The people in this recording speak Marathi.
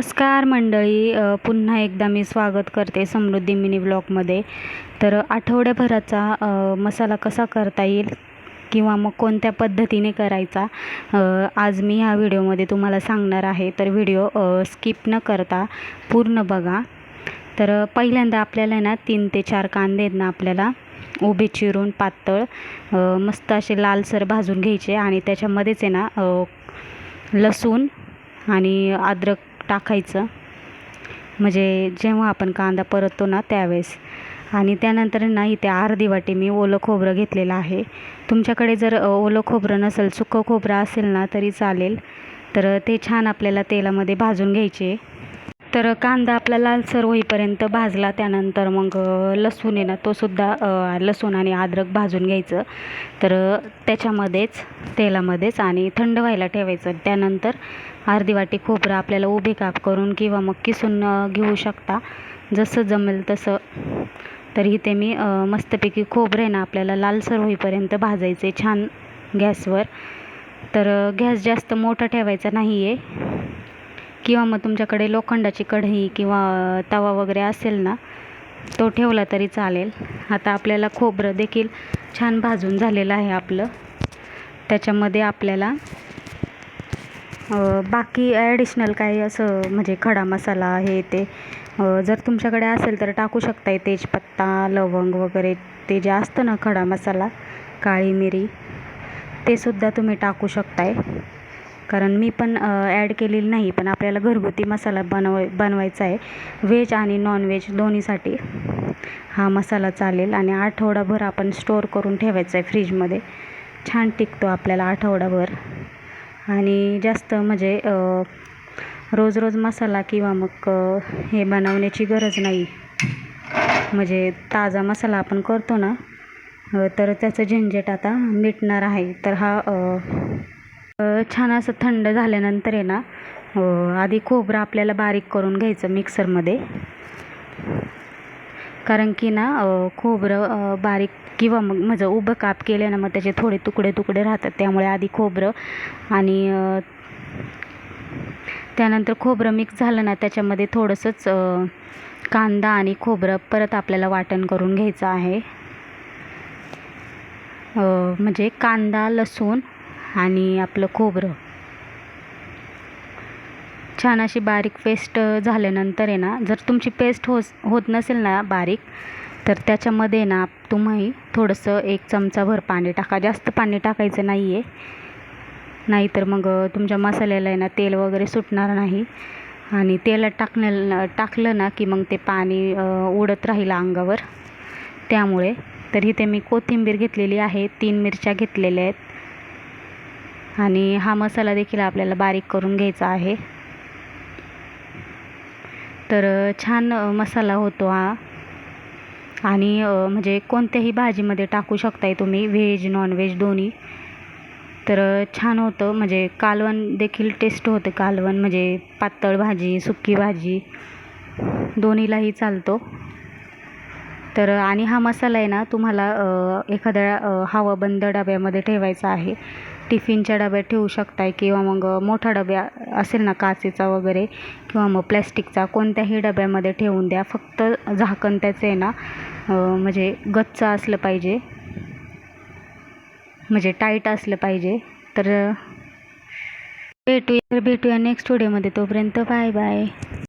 नमस्कार मंडळी पुन्हा एकदा मी स्वागत करते समृद्धी मिनी ब्लॉगमध्ये. तर आठवड्याभराचा मसाला कसा करता येईल किंवा मग कोणत्या पद्धतीने करायचा आज मी ह्या व्हिडिओमध्ये तुम्हाला सांगणार आहे. तर व्हिडिओ स्किप न करता पूर्ण बघा. तर पहिल्यांदा आपल्याला आहे ना तीन ते चार कांदे ना आपल्याला उभे चिरून पातळ मस्त असे लालसर भाजून घ्यायचे आणि त्याच्यामध्येच आहे ना लसूण आणि अद्रक टाकायचं. म्हणजे जेव्हा आपण कांदा परततो ना त्यावेळेस. आणि त्यानंतर ना इथे अर्धी वाटी मी ओलं खोबरं घेतलेलं आहे. तुमच्याकडे जर ओलं खोबरं नसेल सुकं खोबरं असेल ना तरी चालेल. तर ते छान आपल्याला तेलामध्ये भाजून घ्यायचे. तर कांदा आपला लालसर होईपर्यंत भाजला. त्यानंतर मग लसूण आहे ना तोसुद्धा लसूण आणि अद्रक भाजून घ्यायचं. तर त्याच्यामध्येच तेलामध्येच आणि थंड व्हायला ठेवायचं. त्यानंतर अर्धी वाटी खोबरं आपल्याला उभे काप करून किंवा मग किसून घेऊ शकता. जसं जमेल तसं. तर इथे मी मस्तपैकी खोबरं आहे ना आपल्याला लालसर होईपर्यंत भाजायचे छान गॅसवर. तर गॅस जास्त मोठा ठेवायचा नाही आहे किंवा मग तुमच्याकडे लोखंडाची कढई किंवा तवा वगैरे असेल ना तो ठेवला तरी चालेल. आता आपल्याला खोबरं देखील छान भाजून झालेलं आहे आपलं. त्याच्यामध्ये आपल्याला बाकी ॲडिशनल काही असं म्हणजे खडा मसाला हे ते जर तुमच्याकडे असेल तर टाकू शकताय तेजपत्ता लवंग वगैरे ते जे असतं ना खडा मसाला काळी मिरी ते सुद्धा तुम्ही टाकू शकताय. कारण मी पण ॲड केलेली नाही पण आपल्याला घरगुती मसाला बनवाय बनवायचा आहे. व्हेज आणि नॉनव्हेज दोन्हीसाठी हा मसाला चालेल आणि आठवडाभर आपण स्टोअर करून ठेवायचा आहे फ्रीजमध्ये छान टिकतो आपल्याला आठवडाभर. आणि जास्त म्हणजे रोज रोज मसाला किंवा मग हे बनवण्याची गरज नाही. म्हणजे ताजा मसाला आपण करतो ना तर त्याचं झंझट आता मिटणार आहे. तर हा छान असं थंड झाल्यानंतर आहे ना आधी खोबरं आपल्याला बारीक करून घ्यायचं मिक्सरमध्ये कारण की ना खोबरं बारीक किंवा मग माझं उभं काप केले ना मग त्याचे थोडे तुकडे तुकडे राहतात. त्यामुळे आधी खोबरं आणि त्यानंतर खोबरं मिक्स झालं ना त्याच्यामध्ये थोडंसंच कांदा आणि खोबरं परत आपल्याला वाटण करून घ्यायचं आहे. म्हणजे कांदा लसूण आणि आपलं खोबरं. छान अशी बारीक पेस्ट झाल्यानंतर आहे ना जर तुमची पेस्ट होस होत नसेल ना बारीक तर त्याच्यामध्ये ना तुम्ही थोडंसं एक चमचाभर पाणी टाका. जास्त पाणी टाकायचं नाही आहे नाहीतर मग तुमच्या मसाल्याला आहे ना तेल वगैरे सुटणार नाही. आणि तेलात टाकण्या टाकलं ना की मग ते पाणी उडत राहील अंगावर. त्यामुळे तर इथे मी कोथिंबीर घेतलेली आहे तीन मिरच्या घेतलेल्या आहेत. आणि हा मसाला देखील आपल्याला बारीक करून घ्यायचा आहे. तर छान मसाला होतो हा. आणि म्हणजे कोणत्याही भाजीमध्ये टाकू शकताय तुम्ही व्हेज नॉनव्हेज दोन्ही. तर छान होतं म्हणजे कालवण देखील टेस्ट होतं कालवण म्हणजे पातळ भाजी सुकी भाजी. दोन्हीलाही चालतो. तर आणि हा मसाला आहे ना तुम्हाला एखाद्या हवा हवाबंद डब्यामध्ये ठेवायचा आहे. टिफिनच्या डब्यात ठेवू शकताय किंवा मग मोठा डब्या असेल ना काचेचा वगैरे किंवा मग प्लॅस्टिकचा कोणत्याही डब्यामध्ये ठेवून द्या. फक्त झाकण त्याचं आहे ना म्हणजे गच्च असलं पाहिजे. म्हणजे टाईट असलं पाहिजे. तर भेटूया भेटूया भेटूया नेक्स्ट व्हिडिओमध्ये. तोपर्यंत बाय बाय.